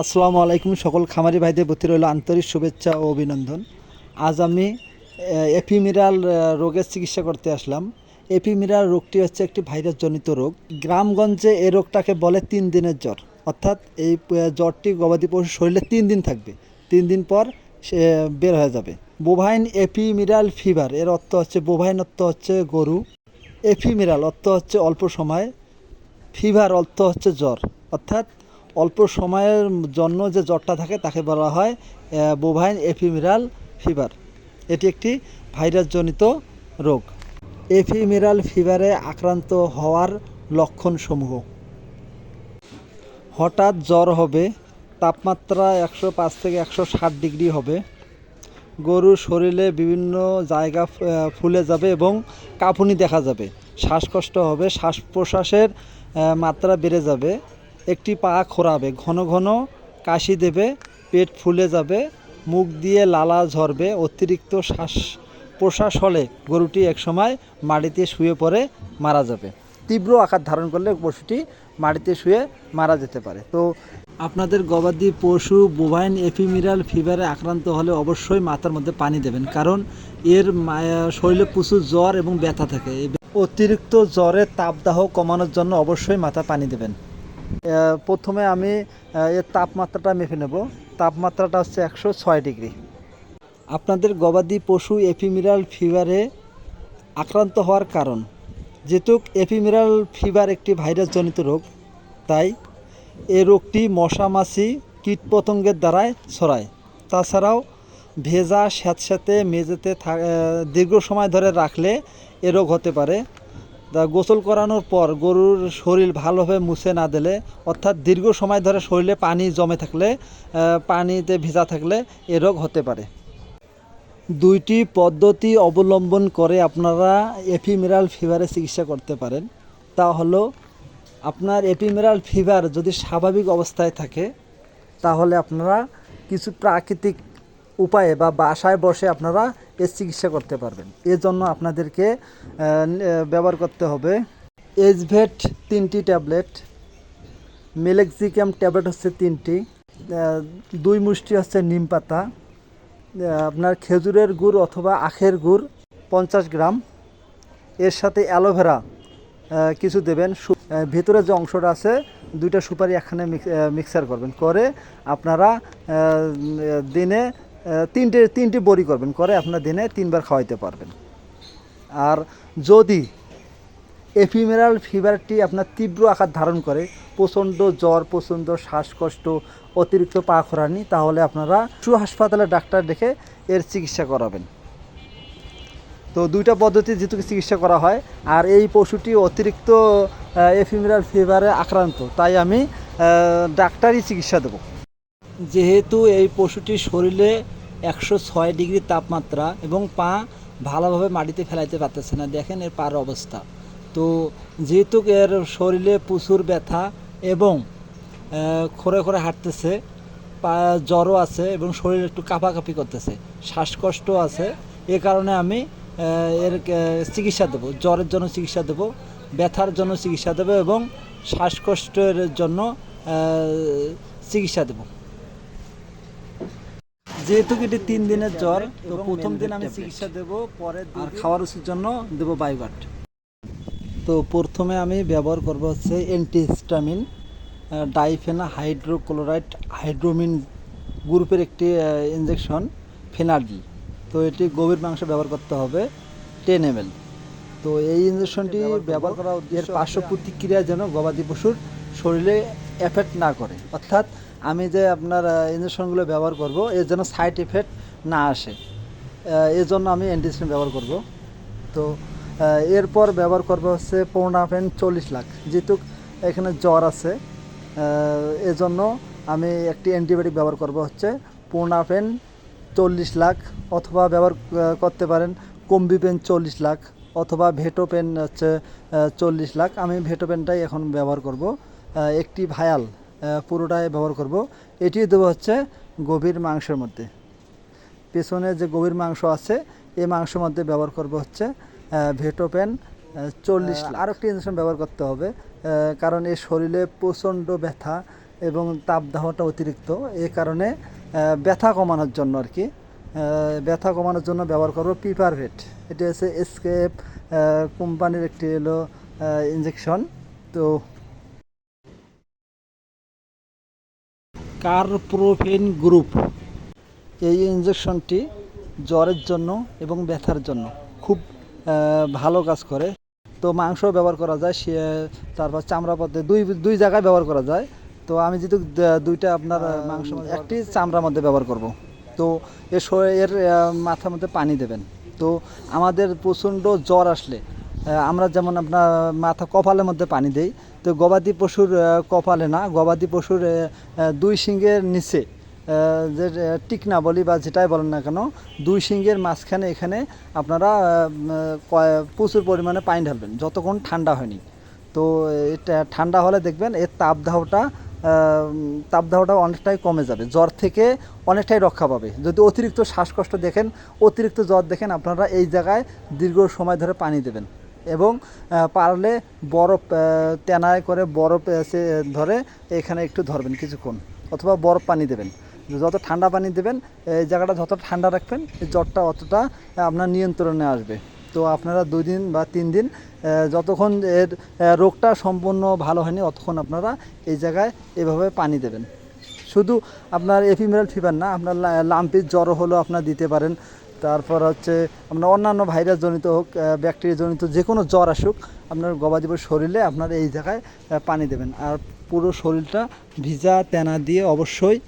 আসসালামু আলাইকুম সকল খামারি ভাইদের প্রতি রইল আন্তরিক শুভেচ্ছা ও অভিনন্দন। আজ আমি এপিমিরাল রোগের চিকিৎসা করতে আসলাম। এপিমিরাল রোগটি হচ্ছে একটি ভাইরাস জনিত রোগ। গ্রামগঞ্জে এই রোগটাকে বলে তিন দিনের জ্বর। অর্থাৎ এই জ্বরটি গবাদি পশুর শরীরে তিন দিন থাকবে। তিন দিন পর সে বের হয়ে যাবে। বোভাইন এপিমিরাল ফিভার এর অর্থ হচ্ছে বোভাইন অর্থ হচ্ছে গরু। এপিমিরাল অর্থ হচ্ছে অল্প সময়। ফিভার অর্থ হচ্ছে জ্বর। অর্থাৎ অল্প সময়ের জন্য যে জ্বরটা থাকে তাকে বলা হয় বোভাইন এফিমিরাল ফিভার। এটি একটি ভাইরাসজনিত রোগ। এফিমিরাল ফিভারে আক্রান্ত হওয়ার লক্ষণসমূহ। হঠাৎ জ্বর হবে, তাপমাত্রা একশো পাঁচ থেকে একশো ষাট ডিগ্রি হবে। গরুর শরীরে বিভিন্ন জায়গা ফুলে যাবে এবং কাঁপুনি দেখা যাবে। শ্বাসকষ্ট হবে শ্বাস প্রশ্বাসের মাত্রা বেড়ে যাবে। একটি পা খোরাবে, ঘন ঘন কাশি দেবে, পেট ফুলে যাবে, মুখ দিয়ে লালা ঝরবে, অতিরিক্ত শ্বাস প্রশ্বাস হলে গরুটি একসময় মাটিতে শুয়ে পড়ে মারা যাবে। তীব্র আকার ধারণ করলে পশুটি মাটিতে শুয়ে মারা যেতে পারে। তো আপনাদের গবাদি পশু বোভাইন এপিমিরাল ফিভারে আক্রান্ত হলে অবশ্যই মাথার মধ্যে পানি দেবেন, কারণ এর শরীরে প্রচুর জ্বর এবং ব্যথা থাকে। অতিরিক্ত জ্বরের তাপদাহ কমানোর জন্য অবশ্যই মাথা পানি দেবেন। প্রথমে আমি এর তাপমাত্রাটা মেপে নেব। তাপমাত্রাটা হচ্ছে একশো ছয় ডিগ্রি। আপনাদের গবাদি পশু এপিমিরাল ফিভারে আক্রান্ত হওয়ার কারণ। যেহেতু এপিমিরাল ফিভার একটি ভাইরাসজনিত রোগ, তাই এ রোগটি মশা মাছি কীটপতঙ্গের দ্বারাই ছড়ায়। তাছাড়াও ভেজা স্যাঁতস্যাঁতে মেঝেতে দীর্ঘ সময় ধরে রাখলে এ রোগ হতে পারে। গোসল করানোর পর গরুর শরীর ভালোভাবে মুছে না দিলে, অর্থাৎ দীর্ঘ সময় ধরে শরীরে পানি জমে থাকলে পানিতে ভেজা থাকলে এ রোগ হতে পারে। দুইটি পদ্ধতি অবলম্বন করে আপনারা এপিমিরাল ফিভারের চিকিৎসা করতে পারেন। তা হলো, আপনার এপিমিরাল ফিভার যদি স্বাভাবিক অবস্থায় থাকে, তাহলে আপনারা কিছু প্রাকৃতিক উপায়ে বা বাসায় বসে আপনারা এর চিকিৎসা করতে পারবেন। এর জন্য আপনাদেরকে ব্যবহার করতে হবে এজভেট তিনটি ট্যাবলেট মেলেক্সিকাম ট্যাবলেট হচ্ছে তিনটি দুই মুষ্টি হচ্ছে নিম পাতা আপনার খেজুরের গুড় অথবা আখের গুড় পঞ্চাশ গ্রাম, এর সাথে অ্যালোভেরা কিছু দেবেন। ভেতরে যে অংশটা আছে, দুইটা সুপারি একখানে মিক্সার করবেন। করে আপনারা দিনে তিনটে, তিনটি বড়ি করবেন, করে আপনার দিনে তিনবার খাওয়াইতে পারবেন। আর যদি এফিমেরাল ফিভারটি আপনার তীব্র আকার ধারণ করে, প্রচণ্ড জ্বর, প্রচণ্ড শ্বাসকষ্ট, অতিরিক্ত পা খোরানি তাহলে আপনারা সু হাসপাতালে ডাক্তার ডেকে এর চিকিৎসা করাবেন। তো দুইটা পদ্ধতি যেহেতু চিকিৎসা করা হয়, আর এই পশুটি অতিরিক্ত এফিমেরাল ফিভারে আক্রান্ত, তাই আমি ডাক্তারই চিকিৎসা দেব। যেহেতু এই পশুটির শরীরে একশো ছয় ডিগ্রি তাপমাত্রা এবং পা ভালোভাবে মাটিতে ফেলাইতে পারতেছে না, দেখেন এর পার অবস্থা। তো যেহেতু এর শরীরে প্রচুর ব্যথা এবং খরে খরে হাঁটতেছে, পা জ্বরও আছে এবং শরীর একটু কাঁপাকাঁপি করতেছে, শ্বাসকষ্ট আছে, এ কারণে আমি এর চিকিৎসা দেবো, জ্বরের জন্য চিকিৎসা দেবো, ব্যথার জন্য চিকিৎসা দেবো এবং শ্বাসকষ্টের জন্য চিকিৎসা দেবো। যেহেতু এটি তিন দিনের জ্বর তো প্রথম দিন আমি চিকিৎসা দেব পরের আর খাওয়ার ওষুধের জন্য দেব বায়োগাট তো প্রথমে আমি ব্যবহার করব হচ্ছে অ্যান্টিহিস্টামিন ডাইফেনা হাইড্রোক্লোরাইড হাইড্রোমিন গ্রুপের একটি ইঞ্জেকশন ফেনাডিল তো এটি গভীর মাংস ব্যবহার করতে হবে টেন এম তো এই ইঞ্জেকশনটি ব্যবহার করা এর পার্শ্ব প্রতিক্রিয়া যেন গবাদি পশুর শরীরে এফেক্ট না করে। অর্থাৎ আমি যে আপনার ইঞ্জেকশনগুলো ব্যবহার করব, এর যেন সাইড এফেক্ট না আসে। এর জন্য আমি অ্যান্টিস্টামিন ব্যবহার করব। তো এরপর ব্যবহার করব হচ্ছে পনেরো চল্লিশ লাখ। যেহেতু এখানে জ্বর আছে এজন্য আমি একটি অ্যান্টিবায়োটিক ব্যবহার করব হচ্ছে পনেরো চল্লিশ লাখ, অথবা ব্যবহার করতে পারেন কম্বিপেন চল্লিশ লাখ, অথবা ভেটোপেন হচ্ছে চল্লিশ লাখ। আমি ভেটোপেনটাই এখন ব্যবহার করব। একটি ভায়াল। পুরোটাই ব্যবহার করব। এটি দেবো হচ্ছে গভীর মাংসের মধ্যে। পেছনে যে গভীর মাংস আছে এই মাংসের মধ্যে ব্যবহার করব হচ্ছে ভেটোপেন চল্লিশ আর একটি ইঞ্জেকশন ব্যবহার করতে হবে কারণ এর শরীরে প্রচণ্ড ব্যথা এবং তাপদাহটা অতিরিক্ত। এই কারণে ব্যথা কমানোর জন্য আর কি ব্যথা কমানোর জন্য ব্যবহার করব পিপারভেট এটি হচ্ছে এসকেপ কোম্পানির একটি হলো ইঞ্জেকশন তো কার্প্রোফেন গ্রুপ। এই ইঞ্জেকশনটি জ্বরের জন্য এবং ব্যথার জন্য খুব ভালো কাজ করে। তো মাংস ব্যবহার করা যায় সে তারপর চামড়া পথে দুই দুই জায়গায় ব্যবহার করা যায়। তো আমি যেহেতু দুইটা আপনার মাংস একটি চামড়ার মধ্যে ব্যবহার করব। তো এর শরীর- এর মাথার মধ্যে পানি দেবেন। তো আমাদের প্রচণ্ড জ্বর আসলে আমরা যেমন আপনার মাথা কপালের মধ্যে পানি দেই তো গবাদি পশুর কপালে না, গবাদি পশুর দুই সিংহের নিচে যে টিকনা বলি বা যেটাই বলেন না কেন, দুই সিংহের মাঝখানে এখানে আপনারা প্রচুর পরিমাণে পানি ঢালবেন, যতক্ষণ ঠান্ডা হয়নি। তো এটা ঠান্ডা হলে দেখবেন এর তাপদাহটা তাপদাহটা অনেকটাই কমে যাবে, জ্বর থেকে অনেকটাই রক্ষা পাবে। যদি অতিরিক্ত শ্বাসকষ্ট দেখেন, অতিরিক্ত জ্বর দেখেন, আপনারা এই জায়গায় দীর্ঘ সময় ধরে পানি দেবেন। এবং পারলে বরফ তেনায় করে বরফ এসে ধরে এখানে একটু ধরবেন কিছুক্ষণ, অথবা বরফ পানি দেবেন। যত ঠান্ডা পানি দেবেন, এই জায়গাটা যত ঠান্ডা রাখবেন জ্বরটা অতটা আপনার নিয়ন্ত্রণে আসবে। তো আপনারা দুই দিন বা তিন দিন যতক্ষণ এর রোগটা সম্পূর্ণ ভালো হয়নি, অতক্ষণ আপনারা এই জায়গায় এভাবে পানি দেবেন। শুধু আপনার এফিমেরাল ফিভার না, আপনার লাম্পির জ্বর হলেও আপনার দিতে পারেন। তারপর হচ্ছে আপনার অন্যান্য ভাইরাস জনিত হোক ব্যাকটেরিয়া জনিত যে কোনো জ্বর আসুক, আপনার গবাদি পশুর শরীরে আপনার এই জায়গায় পানি দেবেন। আর পুরো শরীরটা ভিজা, তেনা দিয়ে অবশ্যই